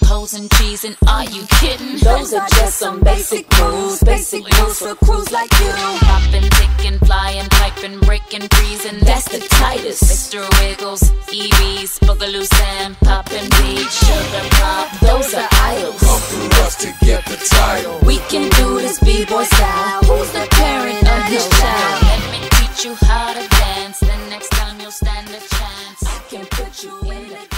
and cheesing. Are you kidding? Those are just some basic rules, basic rules for crews like you. Popping, ticking, flying, piping, breaking, freezing. That's the tightest. Mr. Wiggles, EVs, Boogaloo Sam, popping beat, sugar pop. Those are idols. Come through us to get the title. We can do this b-boy style. Who's the parent of this child? Let me teach you how to dance. The next time you'll stand a chance. I can put you in the